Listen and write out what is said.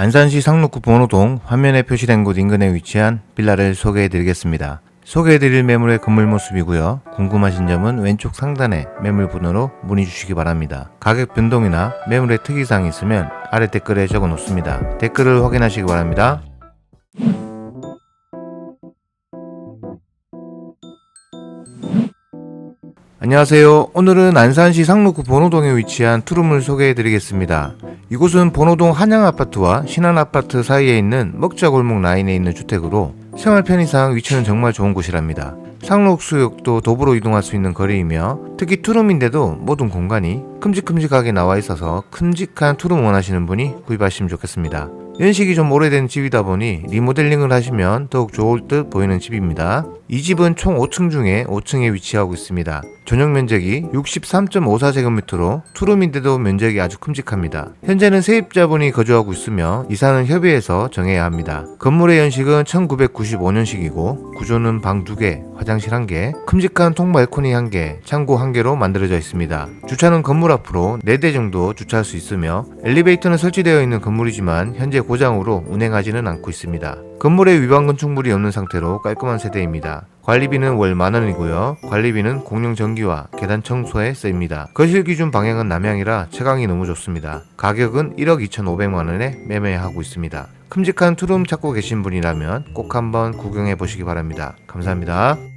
안산시 상록구 번호동 화면에 표시된 곳 인근에 위치한 빌라를 소개해 드리겠습니다. 소개해 드릴 매물의 건물 모습이고요. 궁금하신 점은 왼쪽 상단에 매물 번호로 문의 주시기 바랍니다. 가격 변동이나 매물의 특이사항이 있으면 아래 댓글에 적어 놓습니다. 댓글을 확인하시기 바랍니다. 안녕하세요. 오늘은 안산시 상록구 번호동에 위치한 투룸을 소개해 드리겠습니다. 이곳은 번호동 한양아파트와 신한아파트 사이에 있는 먹자골목 라인에 있는 주택으로 생활 편의상 위치는 정말 좋은 곳이랍니다. 상록수역도 도보로 이동할 수 있는 거리이며 특히 투룸인데도 모든 공간이 큼직큼직하게 나와 있어서 큼직한 투룸 원하시는 분이 구입하시면 좋겠습니다. 연식이 좀 오래된 집이다 보니 리모델링을 하시면 더욱 좋을 듯 보이는 집입니다. 이 집은 총 5층 중에 5층에 위치하고 있습니다. 전용 면적이 63.54제곱미터로 투룸인데도 면적이 아주 큼직합니다. 현재는 세입자분이 거주하고 있으며 이사는 협의해서 정해야 합니다. 건물의 연식은 1995년식이고 구조는 방 2개, 화장실 1개, 큼직한 통발코니 1개, 창고 1개로 만들어져 있습니다. 주차는 건물 앞으로 4대 정도 주차할 수 있으며 엘리베이터는 설치되어 있는 건물이지만 현재 고장으로 운행하지는 않고 있습니다. 건물에 위반 건축물이 없는 상태로 깔끔한 세대입니다. 관리비는 월 만원이고요. 관리비는 공용 전기와 계단 청소에 쓰입니다. 거실 기준 방향은 남향이라 채광이 너무 좋습니다. 가격은 1억 2,500만원에 매매하고 있습니다. 큼직한 투룸 찾고 계신 분이라면 꼭 한번 구경해 보시기 바랍니다. 감사합니다.